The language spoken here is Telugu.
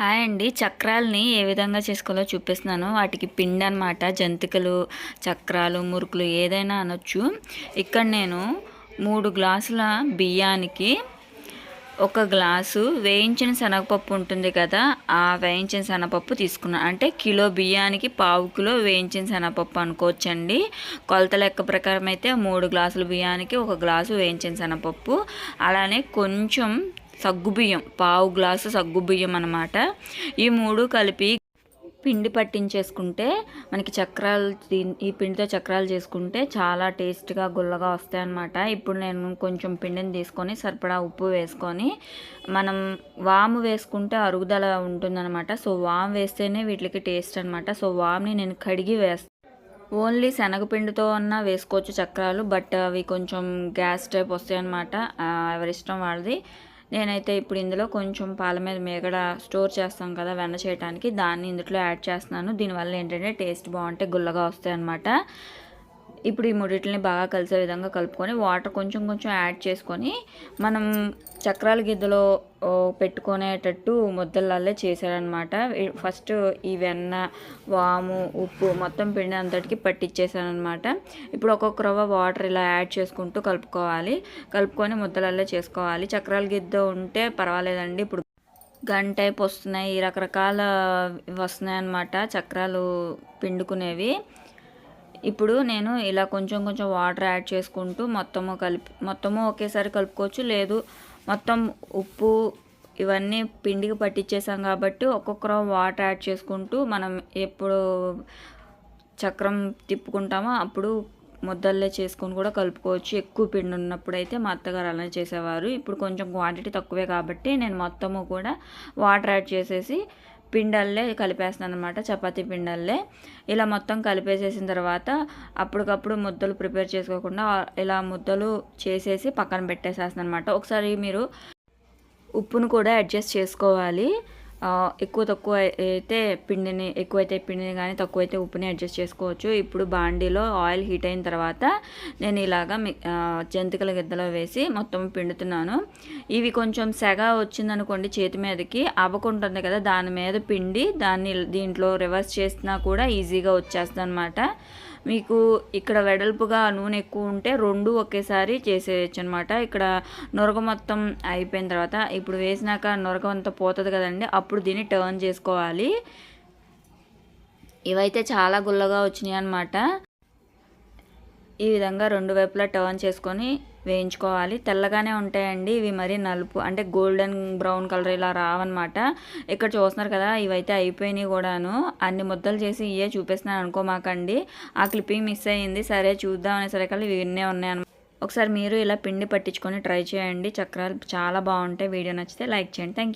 హాయ్ అండి. చక్రాలని ఏ విధంగా చేసుకోవాలో చూపిస్తున్నాను. వాటికి పిండి అనమాట జంతికలు చక్రాలు మురుకులు ఏదైనా అనొచ్చు. ఇక్కడ నేను మూడు గ్లాసుల బియ్యానికి ఒక గ్లాసు వేయించిన శనగపప్పు ఉంటుంది కదా ఆ వేయించిన శనగపప్పు తీసుకున్నాను అంటే కిలో బియ్యానికి పావు కిలో వేయించిన శనగపప్పు అనుకోవచ్చండి. కొలత లెక్క ప్రకారం అయితే మూడు గ్లాసుల బియ్యానికి ఒక గ్లాసు వేయించిన శనగపప్పు. అలానే కొంచెం సగ్గుబియ్యం పావు గ్లాసు సగ్గుబియ్యం అనమాట ఈ మూడు కలిపి పిండి పట్టించేసుకుంటే మనకి చక్రాలు ఈ పిండితో చక్రాలు చేసుకుంటే చాలా టేస్ట్గా గుల్లగా వస్తాయన్నమాట ఇప్పుడు నేను కొంచెం పిండిని తీసుకొని సరిపడా ఉప్పు వేసుకొని మనం వాము వేసుకుంటే అరుగుదల ఉంటుందన్నమాట. సో వాము వేస్తేనే వీటికి టేస్ట్ అనమాట సో వామ్ని నేను కడిగి వేస్తాను ఓన్లీ శనగపిండితో అన్నా వేసుకోవచ్చు చక్రాలు బట్ అవి కొంచెం గ్యాస్ టైప్ వస్తాయి అనమాట ఎవరిష్టం వాళ్ళది. నేనైతే ఇప్పుడు ఇందులో కొంచెం పాల మీద మేగడ స్టోర్ చేస్తాం కదా వెన్న చేయడానికి దాన్ని ఇందులో యాడ్ చేస్తున్నాను. దీనివల్ల ఏంటంటే టేస్ట్ బాగుంటే గుల్లగా వస్తాయి అనమాట ఇప్పుడు ఈ మూడిటిని బాగా కలిసే విధంగా కలుపుకొని వాటర్ కొంచెం కొంచెం యాడ్ చేసుకొని మనం చక్రాల గిద్దలో పెట్టుకునేటట్టు ముద్దలల్లే చేశారనమాట ఫస్ట్ ఈ వెన్న వాము ఉప్పు మొత్తం పిండి అంతటికి పట్టించేసానమాట ఇప్పుడు ఒక్కొక్క రవ్వ వాటర్ ఇలా యాడ్ చేసుకుంటూ కలుపుకోవాలి. కలుపుకొని ముద్దలల్లే చేసుకోవాలి. చక్రాల గిద్ద ఉంటే పర్వాలేదండి. ఇప్పుడు గంటైపు టైప్ వస్తున్నాయి. రకరకాల వస్తున్నాయి అన్నమాట చక్రాలు పిండుకునేవి. ఇప్పుడు నేను ఇలా కొంచెం కొంచెం వాటర్ యాడ్ చేసుకుంటూ మొత్తము కలిపి మొత్తము ఒకేసారి కలుపుకోవచ్చు. లేదు మొత్తం ఉప్పు ఇవన్నీ పిండికి పట్టించేసాం కాబట్టి ఒక్కొక్కరు వాటర్ యాడ్ చేసుకుంటూ మనం ఎప్పుడు చక్రం తిప్పుకుంటామో అప్పుడు ముద్దల్లే చేసుకొని కూడా కలుపుకోవచ్చు. ఎక్కువ పిండి ఉన్నప్పుడు అయితే మా అత్తగారు అలా చేసేవారు. ఇప్పుడు కొంచెం క్వాంటిటీ తక్కువే కాబట్టి నేను మొత్తము కూడా వాటర్ యాడ్ చేసేసి పిండల్లే కలిపేస్తున్నాను అనమాట చపాతీ పిండల్లే. ఇలా మొత్తం కలిపేసేసిన తర్వాత అప్పటికప్పుడు ముద్దలు ప్రిపేర్ చేసుకోకుండా ఇలా ముద్దలు చేసేసి పక్కన పెట్టేసేస్తాను అనమాట ఒకసారి మీరు ఉప్పును కూడా అడ్జస్ట్ చేసుకోవాలి. ఎక్కువ తక్కువ అయితే పిండిని ఎక్కువైతే పిండిని కానీ తక్కువైతే ఉప్పుని అడ్జస్ట్ చేసుకోవచ్చు. ఇప్పుడు బాండీలో ఆయిల్ హీట్ అయిన తర్వాత నేను ఇలాగా జంతికల గిద్దలో వేసి మొత్తం పిండుతున్నాను. ఇవి కొంచెం సెగ వచ్చిందనుకోండి చేతి మీదకి అవ్వకుంటుంది కదా దాని మీద పిండి దాన్ని దీంట్లో రివర్స్ చేసినా కూడా ఈజీగా వచ్చేస్తుంది అనమాట మీకు ఇక్కడ వెడల్పుగా నూనె ఎక్కువ ఉంటే రెండు ఒకేసారి చేసేయచ్చు అనమాట ఇక్కడ నొరగ మొత్తం అయిపోయిన తర్వాత ఇప్పుడు వేసినాక నొరగ అంతా పోతుంది కదండి అప్పుడు దీన్ని టర్న్ చేసుకోవాలి. ఇవైతే చాలా గుల్లగా వచ్చినాయి అనమాట ఈ విధంగా రెండు వైపులా టర్న్ చేసుకొని వేయించుకోవాలి. తెల్లగానే ఉంటాయండి. ఇవి మరి నలుపు అంటే గోల్డెన్ బ్రౌన్ కలర్ ఇలా రావన్నమాట. ఇక్కడ చూస్తున్నారు కదా ఇవైతే అయిపోయినాయి కూడాను. అన్ని ముద్దలు చేసి ఇవే చూపిస్తున్నాను అనుకోమాకండి ఆ క్లిప్పింగ్ మిస్ అయ్యింది. సరే చూద్దాం అనేసరికి ఇవి ఇన్నే ఉన్నాయి ఒకసారి మీరు ఇలా పిండి పట్టించుకొని ట్రై చేయండి. చక్రాలు చాలా బాగుంటాయి. వీడియో నచ్చితే లైక్ చేయండి. థ్యాంక్